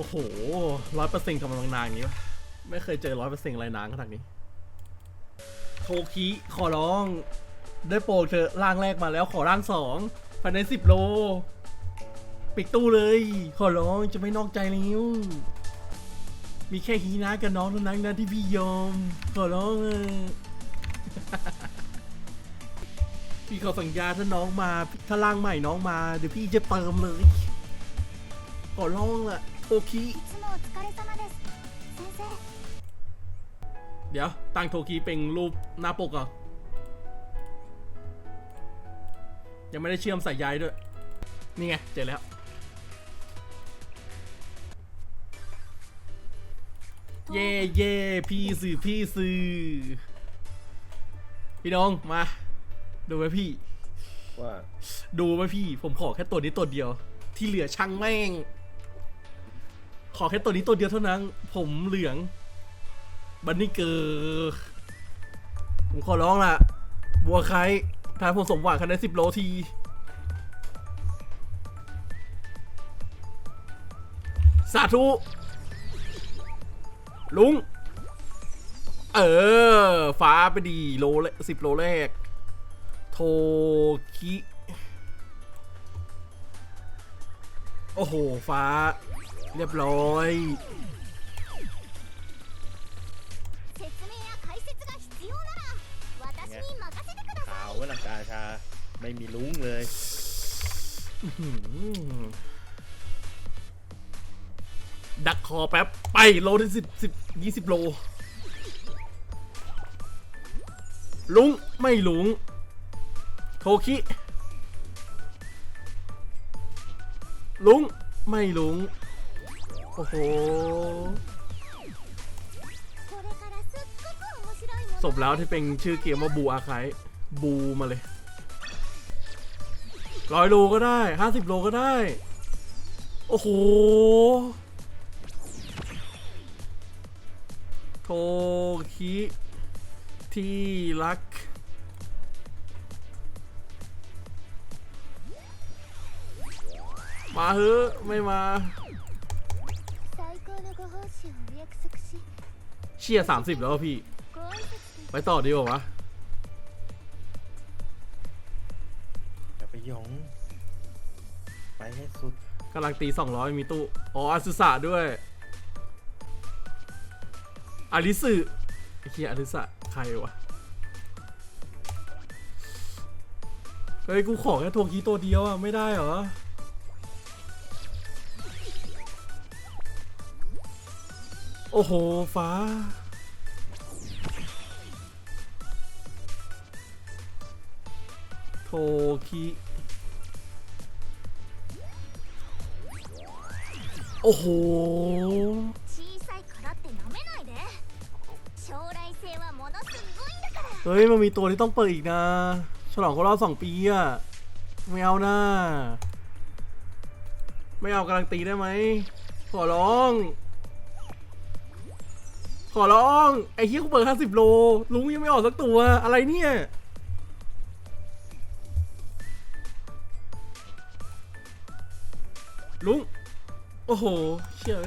โอ้โหร้อยเปอร์เซ็นต์กำลังนานอย่างนี้วะไม่เคยเจอร้อยเปอร์เซ็นต์อะไรนานขนาดนี้ โทคิขอร้อง ได้โปรดเธอร่างแรกมาแล้วขอร่างสองภายในสิบโล ปิดตู้เลย ขอร้องจะไม่นอกใจแล้วมีแค่ฮีนากับน้องเท่านั้นนะที่พี่ยอม ขอร้องเออพี่ขอสัญญาถ้าน้องมา ถ้าร่างใหม่น้องมา เดี๋ยวพี่จะเติมเลย ขอร้องละ โอคีเดี๋ยวตั้งโทคีเป็นรูปหน้าปกเหรอยังไม่ได้เชื่อมสายใยด้วย นี่ไง เจอแล้วเย่เย่พี่สื่อพี่สื่อพี่น้องมา ดูไหมพี่ว่าดูไหมพี่ ผมขอแค่ตัวนี้ตัวเดียว ที่เหลือช่างแม่ง อแค่ตัวนี้ตัวเดียวเท่านั้น ผมเหลือง บันนี่เกอร์ผมขอร้องล่ะ บัวไคทายผมสมหวังคะแนนสิบโลที สาธุ ลุง เออ ฟ้าไปดีโลสิบโลแรก โทคิ โอ้โห ฟ้า เรียบร้อยขาวว่าหลังกาชาไม่มีลุ้งเลยดักคอแป๊บ ไปโลที่สิบสิบยี่สิบโล ลุง ไม่ลุง โทคิ ลุง ไม่ลุง โอ้โหสบแล้วที่เป็นชื่อเกมว่าบูอาคายบูมาเลยร้อยโลก็ได้ห้าสิบโลก็ได้ โอ้โหโทคิที่รัก มาเฮ้ไม่มา เชียร์สามสิบแล้วพี่ ไปต่อดีกว่าวะอย่าไปยงไปให้สุดกำลังตีสองร้อยมีตู้ อ๋ออสุสะด้วย อาริสึไอ้เคียอาริสะใครวะ เฮ้ย กูขอแค่โทคิโตเดียวอะไม่ได้เหรอ โอ้โห ฟ้า โทคิโอ้โหเฮ้ย มันมีตัวที่ต้องเปิดอีกนะ ฉลองครบรอบสองปีอะไม่เอาน้า ไม่เอากำลังตีได้ไหม ขอร้อง ขอร้อง ไอ้เฮียกูเปิดห้าสิบโล ลุงยังไม่ออกสักตัว อะไรเนี่ย ลุง โอ้โห เชี่ย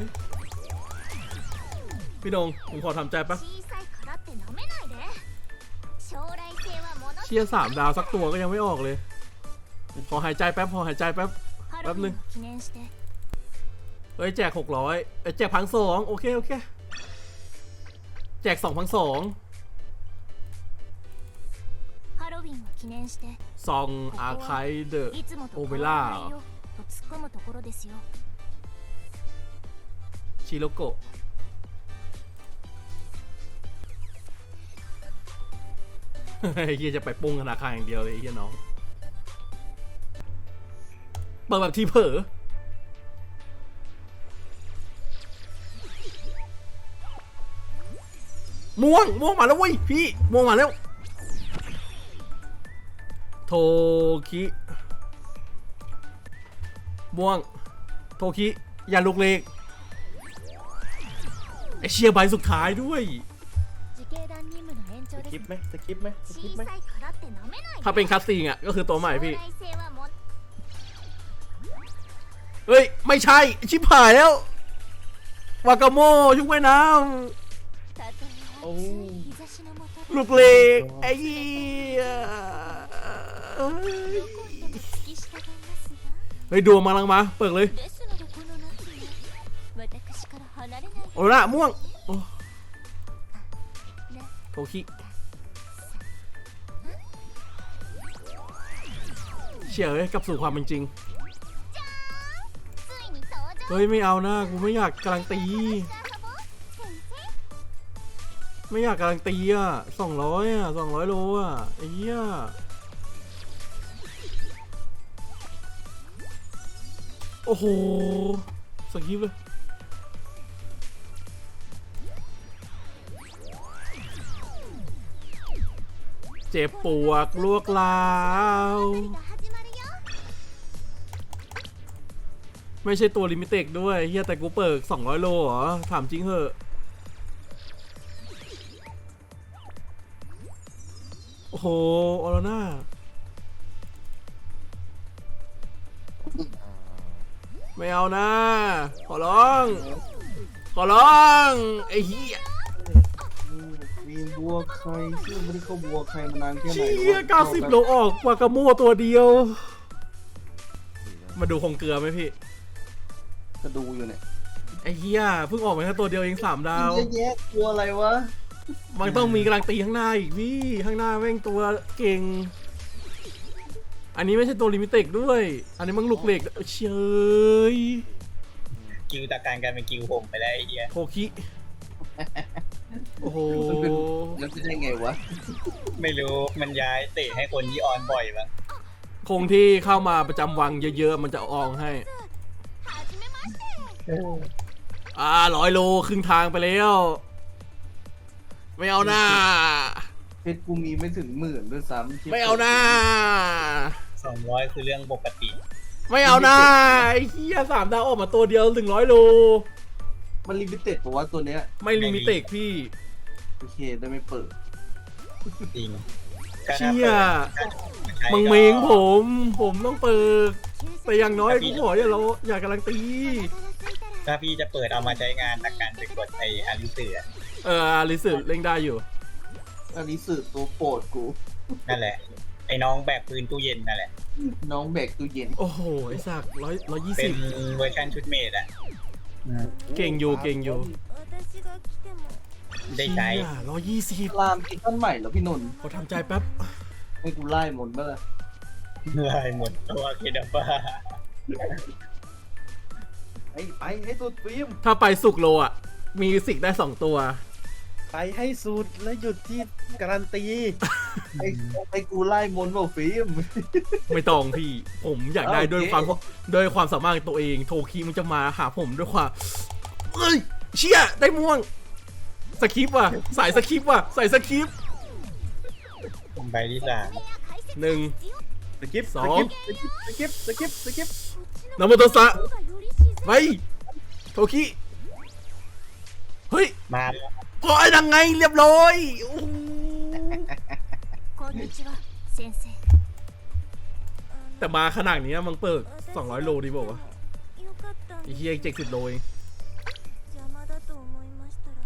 พี่นงผมขอทำใจปะเชี่ยสามดาวสักตัวก็ยังไม่ออกเลยขอหายใจแป๊บขอหายใจแป๊บแป๊บนึงเฮ้ยแจกหกร้อยแจกพังสองโอเค โอเค แจกสองพันสองซองอาร์คายเดอะโอเปร่าชิโลโกเฮียจะไปปุ้งธนาคารอย่างเดียวเลยเฮียน้อง เปิดแบบทีเผอ ม่วงม่วงมาแล้วเว้ยพี่ม่วงมาแล้ว โทคิม่วง โทคิอย่าลุกเลกไอเชียใบสุดท้ายด้วยสกิปไหมสกิปไหมสกิปไหมถ้าเป็นคัสซิงอะก็คือตัวใหม่พี่ เฮ้ย ไม่ใช่ ชิบหายแล้ว วากาโมยุคไว้น้ำ ลูกเล็กไอ้เหี้ยเฮ้ยดวงมาลังมา เปิดเลย โอ้ละม่วงโอ้โทคิเชี่ยเอ้ยกับสู่ความเป็นจริง เฮ้ย ไม่เอานะกูไม่อยากกำลังตี ไม่อยากกำลังตีอะสองร้อยอะสองร้อยโลอะไอ้เหี้ยโอ้โหสกิปเลยเจ็บปวกลวกลาวไม่ใช่ตัวลิมิเต็กด้วยเฮียแต่กูเปิด200 โลเหรอ ถามจริงเหอะ โอ้โหออโรน่าไม่เอานะ ขอร้อง ขอร้อง ไอ้เหี้ยมีบัวใครซึ่งไม่ได้เข้าบัวใครมานานแค่ไหนเชี่ย90โลออกกว่ากระโม่ตัวเดียว มาดูคงเกลือไหมพี่ จะดูอยู่เนี่ย ไอ้เหี้ยเพิ่งออกมาแค่ตัวเดียวเองสามดาวเยอะแยะตัวอะไรวะ มันต้องมีกำลังตีข้างหน้าอีกพี่ข้างหน้าแม่งตัวเก่ง อันนี้ไม่ใช่ตัวลิมิเต็กด้วย อันนี้มันลูกเหล็กเชยกิวตากการกันเป็นกิวผมไปแล้วไอ้เหี้ยโคคิโอ้โหมันเป็ได้ไงวะ ไม่รู้มันย้ายเตะให้คนยี่ออนบ่อยปะคงที่เข้ามาประจำวังเยอะๆ มันจะอองให้ อ่าร้อยโลครึ่งทางไปแล้ว ไม่เอาหน้า เพชรกูมีไม่ถึงหมื่นด้วยซ้ำที่ไม่เอาหน้า สองร้อยคือเรื่องปกติ ไม่เอาหน้าไอ้เหี้ยสามดาวออกมาตัวเดียวหนึ่งร้อยโล มันลิมิเต็ดปะวะตัวเนี้ยไม่ลิมิเต็กพี่ โอเคได้ไม่เปิด จริงเชี่ยใช้มึงก็เมงผม ผมต้องเปิด แต่อย่างน้อยกูขออย่าเราอย่ากำลังตี ถ้าพี่จะเปิดเอามาใช้งานตาการไปกดไอ้อาริเสือ เอออาริสึเล่งได้อยู่ อันนี้สื่อตัวโปรดกู นั่นแหละ ไอ้น้องแบกปืนตู้เย็นนั่นแหละ น้องแบกตู้เย็น โอ้โห ไอ้สักร้อยร้อยยี่ เป็ สิ น บ เวอร์ชันชุดเมดอะ เก่งอยู่เก่งอยู่ 私が来ても ได้ใช้ ร้อยยี่สิบ รามซีซั่นใหม่เหรอพี่นนท์ ขอทำใจแป๊บ ให้กูไล่หมดเมื่อไหร่ ลายหมดตัวเคดาบ้า ไปไปให้สุดฟิล์ม ถ้าไปสุกโลอ่ะ มีสิกได้สองตัว ไปให้สุดและหยุดที่การันตี ไอ้ไอ้กูไล่มนบอกฟิล์ม ไม่ต้องพี่ ผมอยากได้ด้วยความด้วยความสามารถตัวเอง โทคีมันจะมาหาผมด้วยความเอ้ยเชี่ยได้ม่วงสคริปว่ะส่สคริปว่ะส่สคริปต์ผมใบที่สามหนึ่ง สกิปสอง สกิปสกิปสกิปสกิปนาโมโตสะไปโทคีเฮ้ย มา พอยังไงเรียบร้อยโอ้โห こんにちは先生 แต่มาขนาดนี้มันเปิด 200 โลดีบอกว่าวะ よかったん ไอ้ で เฮียเจ็ดสิบโลเอง 邪魔だと思いましたら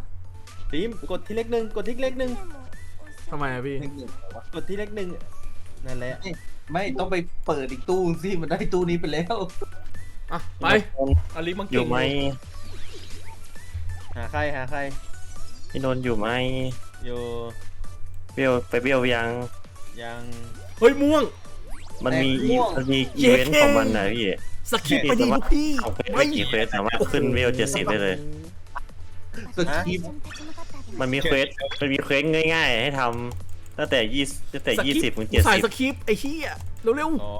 ฟิล์มกดที่เลขหนึ่งกดที่เลขหนึ่ง でもおっしゃ ทำไมอะพี่ หนึ่งหนึ่งเหรอวะ กดที่เลขหนึ่งนั่นแหละ ไม่ต้องไปเปิดอีกตู้สิมันได้ตู้นี้ไปแล้ว อ่ะ ไปอลิมัง อ เก่ ยู่ ง ไหม หาใครหาใคร พี่นนท์อยู่ไหมอยู่เบี้ยวไปเบี้ยวยัง ยังเฮ้ยม่วง มันมีแต่ม่วง มันมีอีเย้ เวนต์ของมันนะพี่สกิปไปดีลูกพี่ของเควสเฮ้ยกี่เควสสามารถขึ้นเบี้ยวเจ็ดสิบได้เลย สคริปต์มันมีเควสมันมีเควสง่ายๆ ให้ทำตั้งแต่ยี่ตั้งแต่สยี่คริสิปบต์ถึงเจ็ดสายสิบสคริปต์ไอ้เฮียเร็วอ๋อ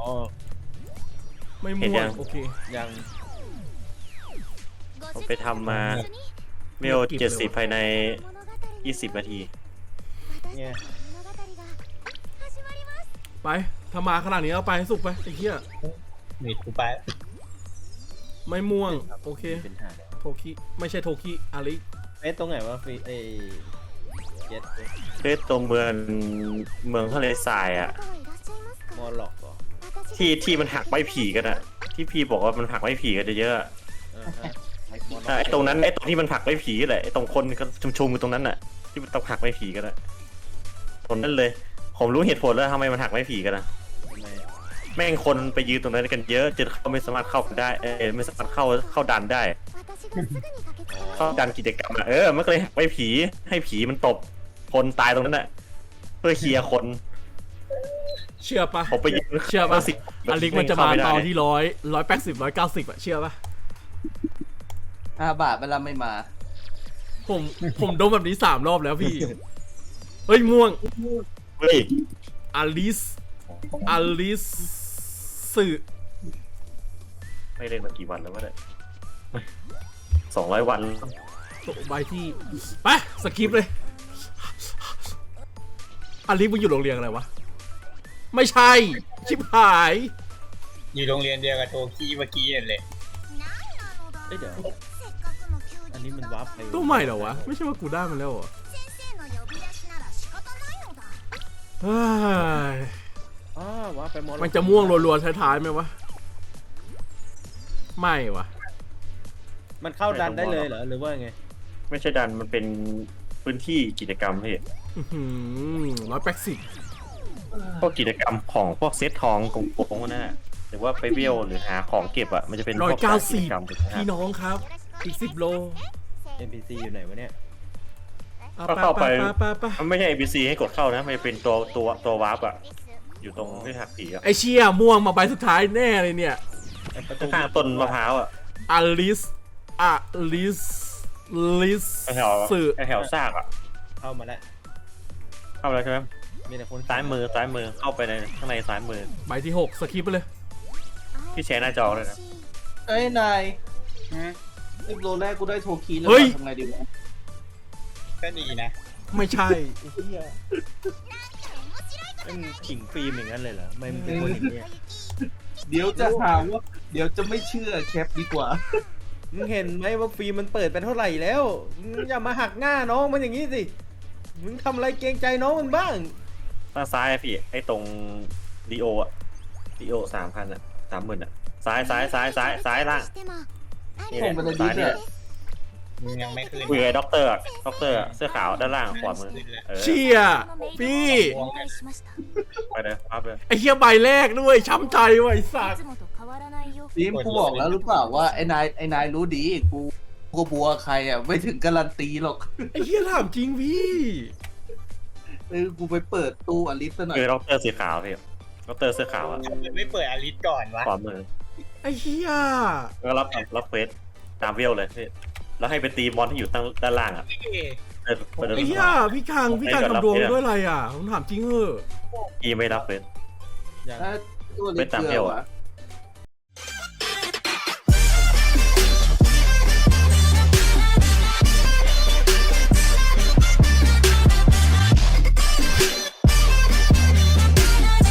ๆไม่เห็ม่นวยัง งโอเคยังผมไปทำมา เบี้ยวเจ็ดสิบภายในยี่สิบนาที เนี่ยไปถ้ามาขนาดนี้เอาไปให้สุกไปไอ้เฮียหนีกูไปไม่ม่วง โอเค เป็นหาแล้วโทคิไม่ใช่โทคิอาริเอ๊ะตรงไหนวะฟิเอ้เจ็ดเควสตรงเมืองเมืองทะเลทรายอะมอลล็อกเหรอที่ที่มันหักใบผีกันอะที่พี่บอกว่ามันหักใบผีกันเยอะๆอะ อ่าฮะไไอ้ตรงนั้นไอ้ตรงที่มันผักไปผีแหละไอ้ตรงคนก็ชุมชุมอยู่ตรงนั้นน่ะ ที่มันต้องผักไปผีกันนะตรงนั้นเลย ผมรู้เหตุผลแล้วทำไมมันผักไปผีกันนะแม่งคนไปยืนตรงนั้นกันเยอะจนเขาไม่สามารถเข้าได้เออไม่สามารถเข้าเข้าดันได้ เข้าดันกิจกรรมอะเออมันก็เลยไปผีให้ผีมันตบ คนตายตรงนั้นน่ะเพื่อเคลียร์คนเชื่อปะผมไปยืนเชื่อปะสิอลิกมันจะมาตอนที่ร้อยร้อยแปดสิบร้อยเก้าสิบอะเชื่อปะ ห้าบาทเวลาไม่มา ผมผมโดนแบบนี้สามรอบแล้วพี่ เฮ้ยม่วงเฮ้ยอลิสอลิสสื่อไม่เล่นมากี่วันแล้ววะเนี่ยสองร้อยวันตกใบที่ไปสกิปเลยอลิสมึงอยู่โรงเรียนอะไรวะ ไม่ใช่ ชิบหาย อยู่โรงเรียนเดียวกับโทคี้เมื่อกี้เลยเอ้ยเดี๋ยว อันนี้มันวาร์ปไปตัวใหม่เหรอวะ ไม่ใช่ว่ากูได้มันแล้วเหรอเฮ้ยอ๋อวาร์ไปมันจะม่วงรัวๆท้ายๆไหมวะ ไม่วะมันเข้าดันได้เลยเหรอหรือว่าไง ไม่ใช่ดันมันเป็นพื้นที่กิจกรรมพี่ร้อยแปดสิบพวกกิจกรรมของพวกเซตทองของโกงนั่นแหละหรือว่าไปเบี้ยวหรือหาของเก็บอะมันจะเป็นร้อยเก้าสิบพี่น้องครับ อีกสิบโล NPC อยู่ไหนวะเนี่ย เอาก็ไปเข้าไปไป ไปไปมันไม่ใช่ ABC ให้กดเข้านะ มันจะเป็นตัวตัวตัววาร์ปอะอยู่ตรงที่หักผีอะไอเชี่ยม่วงมาใบสุดท้ายแน่เลยเนี่ยไอ้ประตูข้างๆต้นมะพร้าวอะอลิสอลิสลิสแถวสื่อแถวซากอะเข้ามาแล้วเข้าไปแล้วใช่ไหมมีแต่คนซ้ายมือซ้ายมือเข้าไปในข้างในซ้ายมือใบที่หกสกิปไปเลย พี่แชร์หน้าจอเลยนะเอ้ยนาย สิบโลแรกกูได้โทคีแล้วทำไงดีวะก็นีนะไม่ใช่ มันขิงฟิล์มอย่างนั้นเลยเหรอไม่มันเป็นคนอย่างเงี้ยเดี๋ยวจะถามว่าเดี๋ยวจะไม่เชื่อแคปดีกว่า มึงเห็นไหมว่าฟิล์มมันเปิดไปเท่าไหร่แล้วมึงอย่ามาหักหน้าน้องมันอย่างนี้สิมึงทำอะไรเกรงใจน้องมันบ้าง ข้างซ้ายพี่ ไอ้ตรงดีโออะดีโอสามพันอะสามหมื่นอะซ้ายซ้ายซ้ายซ้ายซ้ายล่าง นี่แหละซ้ายนี่ยคุยกับด็อกเตอร์ด็อกเตอร์เสื้อขาวด้านล่างขวามือเออเชี่ยพี่ไปเลยพับเลยไอ้เหี้ยใบแรกด้วยช้ำใจว่ไว้สัตว์ทีมกูบอกแล้วหรือเปล่าว่าไอ้นายไอ้นายรู้ดีกูกูบัวใครอะไม่ถึงการันตีหรอกไอ้เหี้ยถามจริงพี่เออกูไปเปิดตู้อลิสซะหน่อยคือด็อกเตอร์สีขาวพี่ด็อกเตอร์เสื้อขาวอะไม่เปิดอลิสก่อนวะขวามือ ไอเชี่ยแล้วรับรับเควสตามเวลเลยพี่แล้วให้ไปตีบอลที่อยู่ตั้งด้านล่างอะเอ้ยเดินไปเดินไอเชี่ยพี่คังพี่คังทำดวงด้วยอะไรอะผมถามจริงเหอะอีไม่รับเควสอย่างถ้าตู้อลิไปสตามเกเวลือลวะอะ